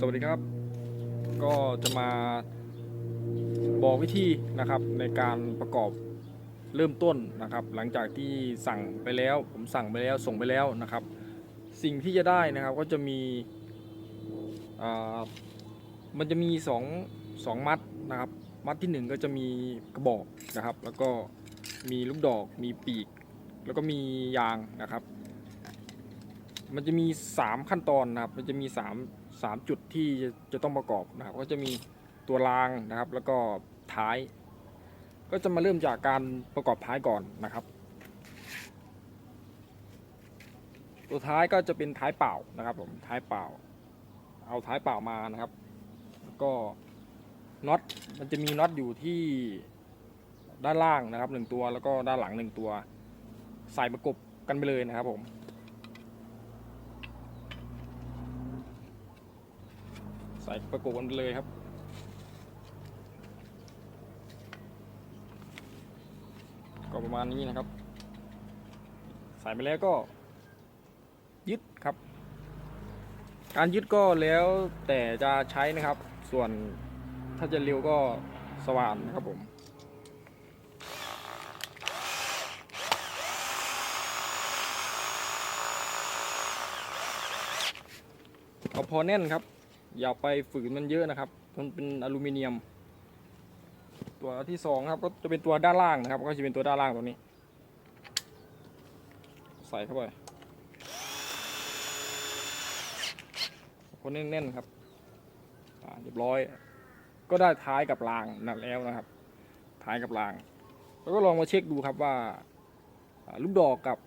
สวัสดีครับ ก็จะมาบอกวิธีนะครับในการประกอบเริ่มต้นนะครับ หลังจากที่สั่งไปแล้ว ผมสั่งไปแล้วส่งไปแล้วนะครับ สิ่งที่จะได้นะครับก็จะมีมันจะมีสองสองมัดนะครับ มัดที่หนึ่งก็จะมีกระบอกนะครับ แล้วก็มีลูกดอกมีปีก แล้วก็มียางนะครับ มันจะมี 3 ขั้นตอนนะครับ มันจะมี 3 3 จุดที่จะต้องประกอบนะครับ ก็จะมีตัวรางนะครับ แล้วก็ท้าย ก็จะมาเริ่มจากการประกอบท้ายก่อนนะครับ ตัวท้ายก็จะเป็นท้ายเปล่านะครับผมท้ายเปล่า เอาท้ายเปล่ามานะครับ แล้วก็น็อตมันจะมีน็อตอยู่ที่ด้านล่างนะครับหนึ่งตัวแล้วก็ด้านหลังหนึ่งตัว ใส่ประกบกันไปเลยนะครับผม ใส่ประกบกันเลยครับก็ประมาณนี้นะครับ ใส่ไปแล้วก็ ยึดครับ การยึดก็แล้วแต่จะใช้นะครับ ส่วนถ้าจะเร็วก็สว่านนะครับผมเอาพอแน่นครับ อย่าไปฝืนมันเยอะนะครับ มันเป็นอลูมิเนียม ตัวที่สองครับก็จะเป็นตัวด้านล่างนะครับ ก็จะเป็นตัวด้านล่างตัวนี้ ใส่เข้าไปคนแน่นๆครับเรียบร้อย ก็ได้ท้ายกับรางนั่นแล้วนะครับ ท้ายกับราง แล้วก็ลองมาเช็คดูครับว่าลูกดอกกับ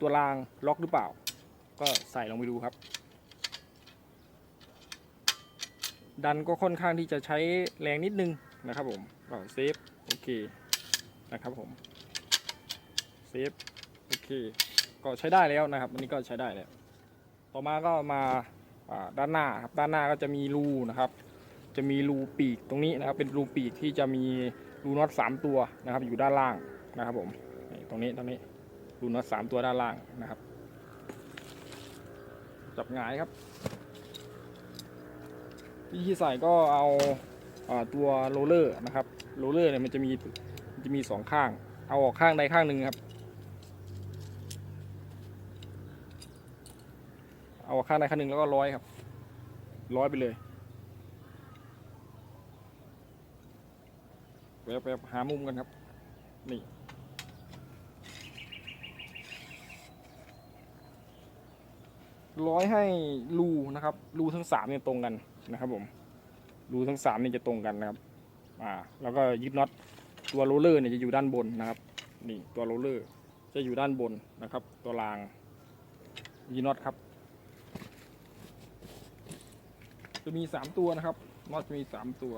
ตัวรางล็อกหรือเปล่า ก็ใส่ลงไปดูครับ ดันก็ค่อนข้างที่จะใช้แรงนิดนึงนะครับผมก็เซฟโอเคนะครับผมเซฟโอเคก็ใช้ได้แล้วนะครับอันนี้ก็ใช้ได้แล้วต่อมาก็มาาด้านหน้าครับด้านหน้าก็จะมีรูนะครับ จะมีรูปีกตรงนี้นะครับ เป็นรูปีกที่จะมีรูน็อตสามตัวนะครับ อยู่ด้านล่างนะครับผมตรงนี้ตรงนี้รูน็อตสามตัวด้านล่างนะครับ จับหงายครับ วิธีใส่ก็เอาตัวโรลเลอร์นะครับโรลเลอร์เนี่ยมันจะมีมันจะมีสองข้าง เอาออกข้างใดข้างหนึ่งครับ เอาข้างใดข้างหนึ่งแล้วก็ร้อยครับร้อยไปเลยแวบแบบหามุมกันครับ นี่ร้อยให้รูนะครับรูทั้งสามเนี่ยตรงกัน นะครับผมรูทั้งสามนี่จะตรงกันนะครับ อ่า แล้วก็ยึดน็อตตัวโรลเลอร์เนี่ยจะอยู่ด้านบนนะครับ นี่ตัวโรลเลอร์จะอยู่ด้านบนนะครับ ตัวรางยึดน็อตครับ จะมีสามตัวนะครับน็อตจะมีสามตัว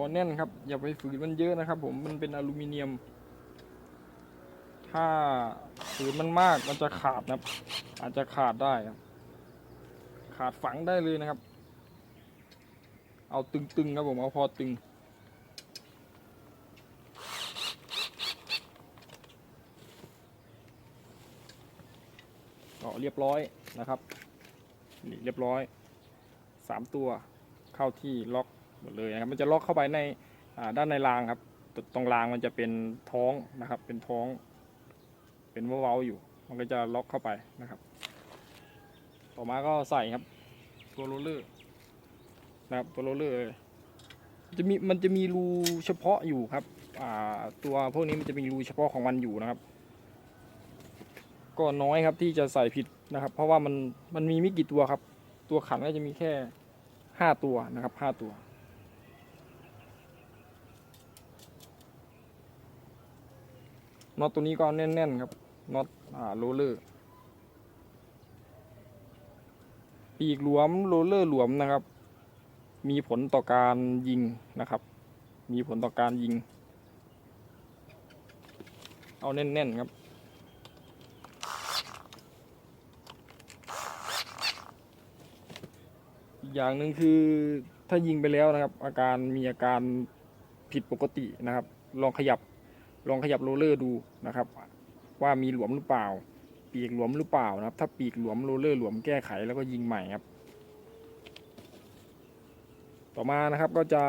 อแน่นครับ อย่าไปฝืนมันเยอะนะครับ ผมมันเป็นอลูมิเนียม ถ้าฝืนมันมากมันจะขาดนะครับ อาจจะขาดได้ครับ ขาดฝังได้เลยนะครับ เอาตึงๆครับผมเอาพอตึงก็เรียบร้อยนะครับนี่เรียบร้อยสามตัวเข้าที่ล็อก หมดเลยนะครับ มันจะล็อกเข้าไปในด้านในรางครับ ตรงรางมันจะเป็นท้องนะครับ เป็นท้อง เป็นเว้าๆอยู่ มันก็จะล็อกเข้าไปนะครับ ต่อมาก็ใส่ครับ ตัวโรลเลอร์นะครับตัวโรลเลอร์จะมีมันจะมีรูเฉพาะอยู่ครับตัวพวกนี้มันจะมีรูเฉพาะของมันอยู่นะครับ ก็น้อยครับที่จะใส่ผิดนะครับ เพราะว่ามันมันมีไม่กี่ตัวครับ ตัวขันก็จะมีแค่ห้าตัวนะครับห้าตัว น็อตตัวนี้ก็แน่นๆครับน็อตอ่าโรลเลอร์ปีกหลวมโรลเลอร์หลวมนะครับ มีผลต่อการยิงนะครับ มีผลต่อการยิง เอาแน่นๆครับอีกอย่างหนึ่งคือถ้ายิงไปแล้วนะครับ อาการมีอาการผิดปกตินะครับ ลองขยับ ลองขยับโรลเลอร์ดูนะครับ ว่ามีหลวมหรือเปล่า ปีกหลวมหรือเปล่านะครับ ถ้าปีกหลวมโรลเลอร์หลวมแก้ไขแล้วก็ยิงใหม่ครับ ต่อมานะครับก็จะ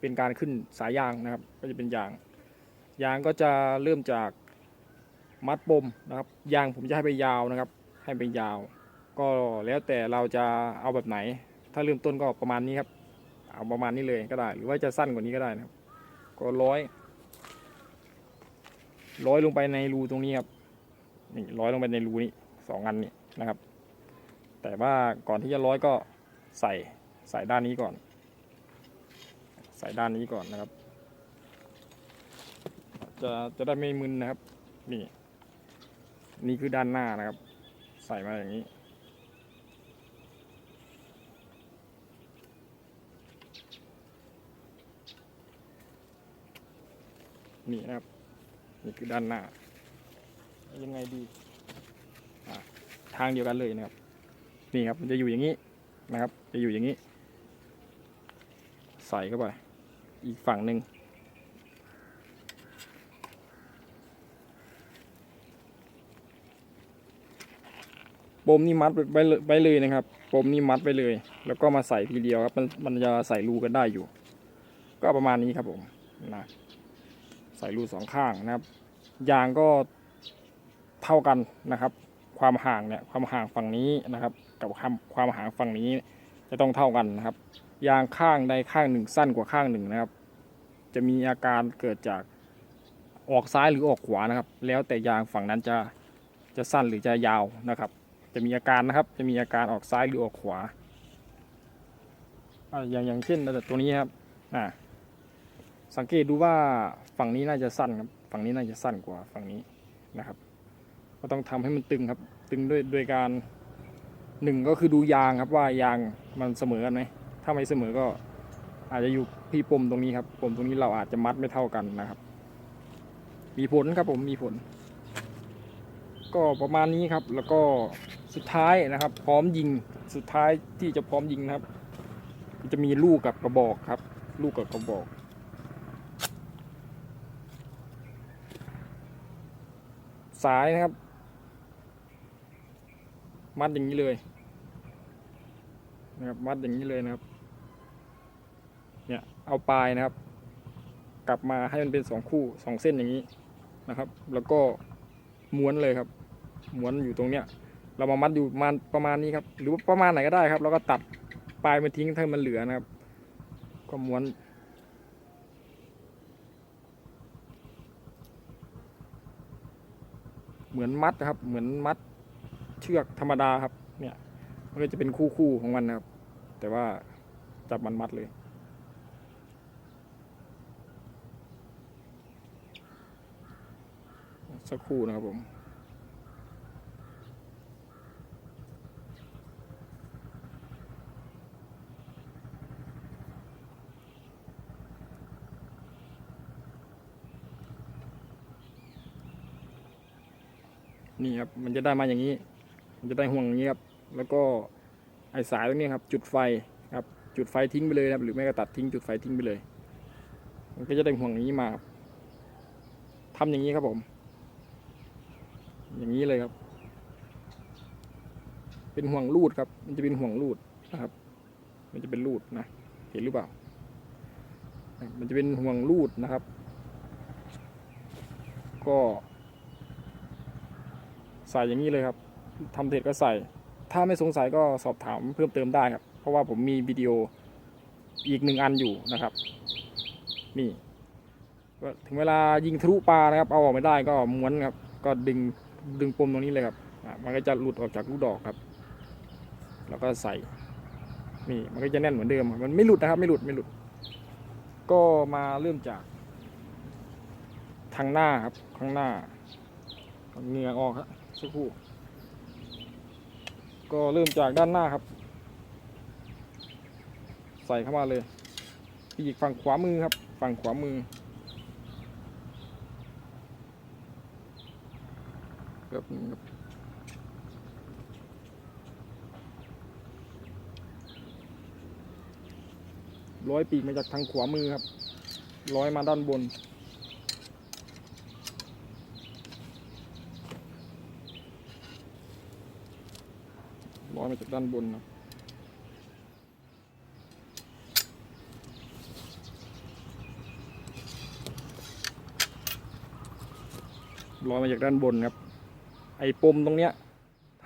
เป็นการขึ้นสายยางนะครับ ก็จะเป็นยาง ยางก็จะเริ่มจากมัดปมนะครับ ยางผมจะให้ไปยาวนะครับ ให้ไปยาว ก็แล้วแต่เราจะเอาแบบไหน ถ้าเริ่มต้นก็ประมาณนี้ครับ เอาประมาณนี้เลยก็ได้ หรือว่าจะสั้นกว่านี้ก็ได้นะครับ ก็ร้อย ร้อยลงไปในรูตรงนี้ครับนี่ร้อยลงไปในรูนี้สองอันนี้นะครับ แต่ว่าก่อนที่จะร้อยก็ใส่ใส่ด้านนี้ก่อน ใส่ด้านนี้ก่อนนะครับ จะจะได้ไม่มึนนะครับ นี่ นี่คือด้านหน้านะครับ ใส่มาอย่างนี้นี่นะครับ นี่คือด้านหน้า ยังไงดี ทางเดียวกันเลยนะครับ นี่ครับมันจะอยู่อย่างนี้นะครับ จะอยู่อย่างนี้ ใส่เข้าไป อีกฝั่งหนึ่งปมนี่มัดไปเลยไปเลยนะครับปมนี่มัดไปเลย แล้วก็มาใส่ทีเดียวครับ มันมันจะใส่รูกันได้อยู่ ก็ประมาณนี้ครับผมนะ ส่รูสองข้างนะครับ ยางก็เท่ากันนะครับ ความห่างเนี่ยความห่างฝั่งนี้นะครับ กับความความห่างฝั่งนี้จะต้องเท่ากันนะครับ ยางข้างใดข้างหนึ่งสั้นกว่าข้างหนึ่งนะครับ จะมีอาการเกิดจากออกซ้ายหรือออกขวานะครับ แล้วแต่ยางฝั่งนั้นจะจะสั้นหรือจะยาวนะครับ จะมีอาการนะครับ จะมีอาการออกซ้ายหรือออกขวาอ่าอย่างอย่างเช่นตัวนี้ครับอ่า สังเกตดูว่าฝั่งนี้น่าจะสั้นครับ ฝั่งนี้น่าจะสั้นกว่าฝั่งนี้นะครับ ก็ต้องทำให้มันตึงครับ ตึงด้วยด้วยการหนึ่งก็คือดูยางครับว่ายางมันเสมอกันไหมถ้าไม่เสมอก็อาจจะอยู่ที่ปมตรงนี้ครับปมตรงนี้เราอาจจะมัดไม่เท่ากันนะครับ มีผลครับผมมีผล ก็ประมาณนี้ครับ แล้วก็สุดท้ายนะครับ พร้อมยิงสุดท้ายที่จะพร้อมยิงนะครับ จะมีลูกกับกระบอกครับ ลูกกับกระบอก สายนะครับ มัดอย่างนี้เลยนะครับมัดอย่างนี้เลยนะครับ เนี่ยเอาปลายนะครับ กลับมาให้มันเป็นสองคู่สองเส้นอย่างนี้นะครับ แล้วก็ม้วนเลยครับม้วนอยู่ตรงเนี้ย เรามามัดอยู่ประมาณประมาณนี้ครับ หรือว่าประมาณไหนก็ได้ครับ แล้วก็ตัดปลายมันทิ้งถ้ามันเหลือนะครับ ก็ม้วน เหมือนมัดนะครับ เหมือนมัดเชือกธรรมดาครับ เนี่ยมันก็จะเป็นคู่คู่ๆของมันนะครับ แต่ว่าจับมันมัดเลยสักครู่นะครับผม นี่ครับ มันจะได้มาอย่างนี้ มันจะได้ห่วงอย่างนี้ครับ แล้วก็ไอสายตรงนี้ครับ จุดไฟครับ จุดไฟทิ้งไปเลยนะครับ หรือไม่ก็ตัดทิ้งจุดไฟทิ้งไปเลย มันก็จะได้ห่วงอย่างนี้มาครับทำอย่างนี้ครับผม อย่างนี้เลยครับ เป็นห่วงรูดครับ มันจะเป็นห่วงรูดนะครับ มันจะเป็นรูดนะ เห็นหรือเปล่า มันจะเป็นห่วงรูดนะครับ ก็ ใส่อย่างนี้เลยครับทำเสร็จก็ใส่ ถ้าไม่สงสัยก็สอบถามเพิ่มเติมได้ครับ เพราะว่าผมมีวิดีโออีกหนึ่งอันอยู่นะครับ นี่ถึงเวลายิงทะลุปลานะครับ เอาออกไม่ได้ก็ม้วนครับ ก็ดึงดึงปมตรงนี้เลยครับมันก็จะหลุดออกจากลูกดอกครับ แล้วก็ใส่ นี่มันก็จะแน่นเหมือนเดิมครับมันไม่หลุดนะครับ ไม่หลุดไม่หลุด ก็มาเริ่มจาก ทางหน้าครับข้างหน้าเหงื่อออกครับ สักครู่ก็เริ่มจากด้านหน้าครับ ใส่เข้ามาเลยอีกฝั่งขวามือครับ ฝั่งขวามือครับนี่ครับร้อยปีกมาจากทางขวามือครับ ร้อยมาด้านบน ร้อยมาจากด้านบนนะร้อยมาจากด้านบนครับ ไอ้ปมตรงเนี้ย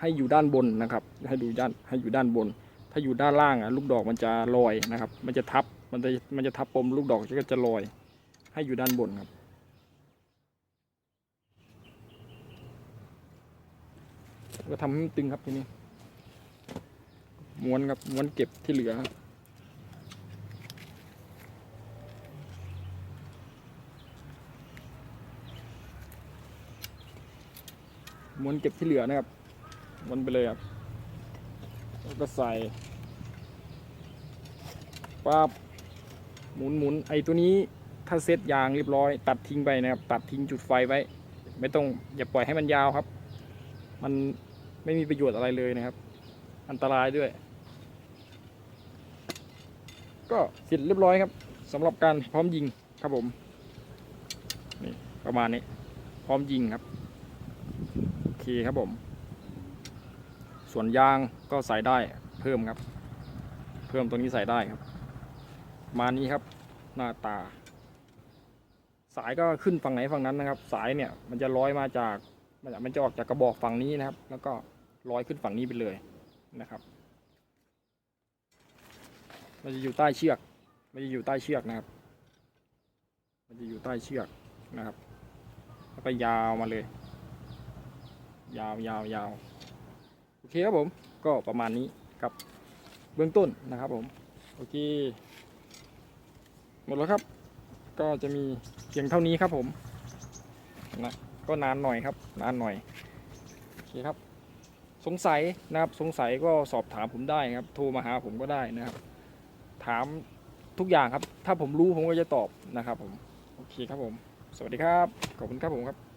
ให้อยู่ด้านบนนะครับ ให้ดูด้านให้อยู่ด้านบน ถ้าอยู่ด้านล่างอะลูกดอกมันจะลอยนะครับ มันจะทับ มันจะมันจะทับปมลูกดอกก็จะลอย ให้อยู่ด้านบนครับก็ทำให้มันตึงครับทีนี้ ม้วนครับม้วนเก็บที่เหลือครับม้วนเก็บที่เหลือนะครับม้วนไปเลยครับแล้วก็ใส่ปั๊บหมุนหมุนไอ้ตัวนี้ถ้าเซตยางเรียบร้อย ตัดทิ้งไปนะครับ ตัดทิ้งจุดไฟไว้ ไม่ต้องอย่าปล่อยให้มันยาวครับ มันไม่มีประโยชน์อะไรเลยนะครับ อันตรายด้วย ก็เสร็จเรียบร้อยครับสำหรับการพร้อมยิงครับผมนี่ประมาณนี้ พร้อมยิงครับโอเคครับผม ส่วนยางก็ใส่ได้เพิ่มครับ เพิ่มตัวนี้ใส่ได้ครับ มานี้ครับหน้าตา สายก็ขึ้นฝั่งไหนฝั่งนั้นนะครับ สายเนี่ยมันจะร้อยมาจากมันจะมันจะออกจากกระบอกฝั่งนี้นะครับ แล้วก็ร้อยขึ้นฝั่งนี้ไปเลยนะครับ มันจะอยู่ใต้เชือก มันจะอยู่ใต้เชือกนะครับ มันจะอยู่ใต้เชือกนะครับ แล้วก็ยาวมาเลย ยาวยาวยาวโอเคครับผม ก็ประมาณนี้ครับ เบื้องต้นนะครับผม โอเค หมดแล้วครับ ก็จะมีเพียงเท่านี้ครับผมนะก็นานหน่อยครับ นานหน่อย โอเคครับ สงสัยนะครับ สงสัยก็สอบถามผมได้ครับ โทรมาหาผมก็ได้นะครับ ถามทุกอย่างครับ ถ้าผมรู้ผมก็จะตอบนะครับผม โอเคครับผม สวัสดีครับ ขอบคุณครับผมครับ